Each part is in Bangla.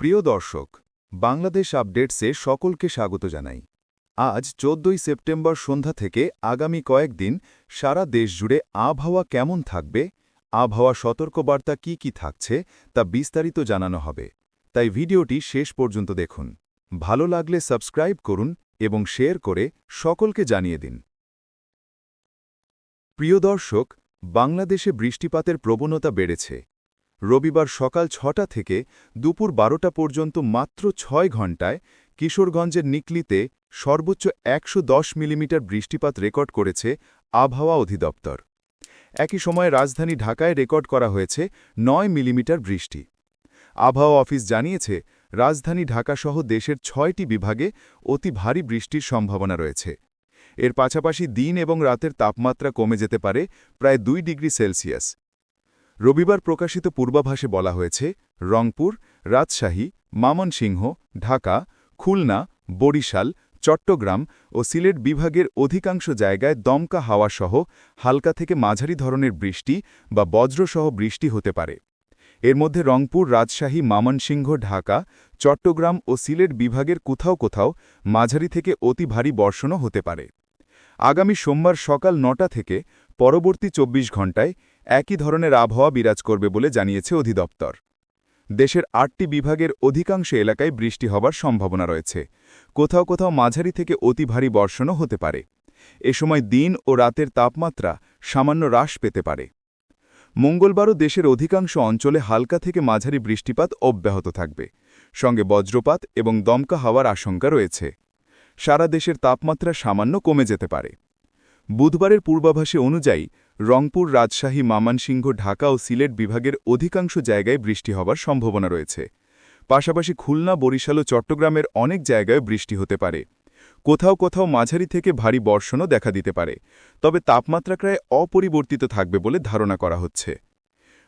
প্রিয় দর্শক, বাংলাদেশ আপডেটসে সকলকে স্বাগত জানাই। আজ চোদ্দই সেপ্টেম্বর সন্ধ্যা থেকে আগামী কয়েকদিন সারা দেশ জুড়ে আবহাওয়া কেমন থাকবে, আবহাওয়া সতর্কবার্তা কি কি থাকছে তা বিস্তারিত জানানো হবে। তাই ভিডিওটি শেষ পর্যন্ত দেখুন। ভালো লাগলে সাবস্ক্রাইব করুন এবং শেয়ার করে সকলকে জানিয়ে দিন। প্রিয় দর্শক, বাংলাদেশে বৃষ্টিপাতের প্রবণতা বেড়েছে। রবিবার সকাল ছটা থেকে দুপুর বারোটা পর্যন্ত মাত্র ছয় ঘণ্টায় কিশোরগঞ্জের নিকলিতে সর্বোচ্চ একশো দশ মিলিমিটার বৃষ্টিপাত রেকর্ড করেছে আবহাওয়া অধিদপ্তর। একই সময়ে রাজধানী ঢাকায় রেকর্ড করা হয়েছে নয় মিলিমিটার বৃষ্টি। আবহাওয়া অফিস জানিয়েছে, রাজধানী ঢাকাসহ দেশের ছয়টি বিভাগে অতি ভারী বৃষ্টির সম্ভাবনা রয়েছে। এর পাশাপাশি দিন এবং রাতের তাপমাত্রা কমে যেতে পারে প্রায় দুই ডিগ্রি সেলসিয়াস। রবিবার প্রকাশিত পূর্বাভাসে বলা হয়েছে, রংপুর, রাজশাহী, মামনসিংহ, ঢাকা, খুলনা, বরিশাল, চট্টগ্রাম ও সিলেট বিভাগের অধিকাংশ জায়গায় দমকা হাওয়াসহ হালকা থেকে মাঝারি ধরনের বৃষ্টি বা বজ্রসহ বৃষ্টি হতে পারে। এর মধ্যে রংপুর, রাজশাহী, মামনসিংহ, ঢাকা, চট্টগ্রাম ও সিলেট বিভাগের কোথাও কোথাও মাঝারি থেকে অতি ভারী বর্ষণও হতে পারে। আগামী সোমবার সকাল নটা থেকে পরবর্তী ২৪ ঘণ্টায় একই ধরনের আবহাওয়া বিরাজ করবে বলে জানিয়েছে অধিদপ্তর। দেশের আটটি বিভাগের অধিকাংশ এলাকায় বৃষ্টি হবার সম্ভাবনা রয়েছে। কোথাও কোথাও মাঝারি থেকে অতি ভারী বর্ষণও হতে পারে। এ সময় দিন ও রাতের তাপমাত্রা সামান্য হ্রাস পেতে পারে। মঙ্গলবারও দেশের অধিকাংশ অঞ্চলে হালকা থেকে মাঝারি বৃষ্টিপাত অব্যাহত থাকবে। সঙ্গে বজ্রপাত এবং দমকা হওয়ার আশঙ্কা রয়েছে। সারা দেশের তাপমাত্রা সামান্য কমে যেতে পারে। বুধবারের পূর্বাভাসে অনুযায়ী রংপুর রাজশাহী মামানসিংহ ঢাকা ও সিলেট বিভাগের অধিকাংশ জায়গায় বৃষ্টি হবার সম্ভাবনা রয়েছে। পাশাপাশি খুলনা, বরিশাল ও চট্টগ্রামের অনেক জায়গায় বৃষ্টি হতে পারে। কোথাও কোথাও মাঝারি থেকে ভারী বর্ষণও দেখা দিতে পারে, তবে তাপমাত্রা প্রায় অপরিবর্তিত থাকবে বলে ধারণা করা হচ্ছে।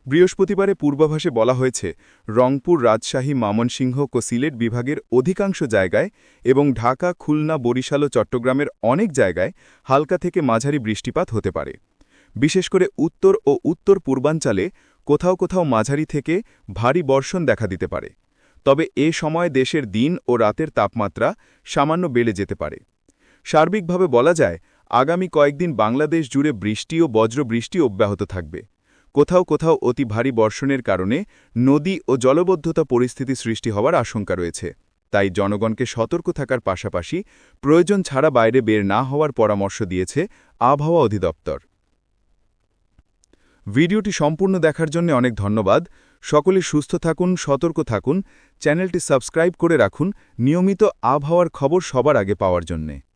বৃহস্পতিবারে পূর্বাভাসে বলা হয়েছে, রংপুর, রাজশাহী, মামনসিংহ ও সিলেট বিভাগের অধিকাংশ জায়গায় এবং ঢাকা, খুলনা, বরিশাল ও চট্টগ্রামের অনেক জায়গায় হালকা থেকে মাঝারি বৃষ্টিপাত হতে পারে। বিশেষ করে উত্তর ও উত্তর পূর্বাঞ্চলে কোথাও কোথাও মাঝারি থেকে ভারী বর্ষণ দেখা দিতে পারে। তবে এ সময় দেশের দিন ও রাতের তাপমাত্রা সামান্য বেড়ে যেতে পারে। সার্বিকভাবে বলা যায়, আগামী কয়েকদিন বাংলাদেশ জুড়ে বৃষ্টি ও বজ্র বৃষ্টি অব্যাহত থাকবে। কোথাও কোথাও অতি ভারী বর্ষণের কারণে নদী ও জলবদ্ধতা পরিস্থিতি সৃষ্টি হওয়ার আশঙ্কা রয়েছে। তাই জনগণকে সতর্ক থাকার পাশাপাশি প্রয়োজন ছাড়া বাইরে বের না হওয়ার পরামর্শ দিয়েছে আবহাওয়া অধিদপ্তর। ভিডিওটি সম্পূর্ণ দেখার জন্য অনেক ধন্যবাদ। সকলে সুস্থ থাকুন, সতর্ক থাকুন, চ্যানেলটি সাবস্ক্রাইব করে রাখুন। নিয়মিত আবহাওয়ার খবর সবার আগে পাওয়ার জন্যে।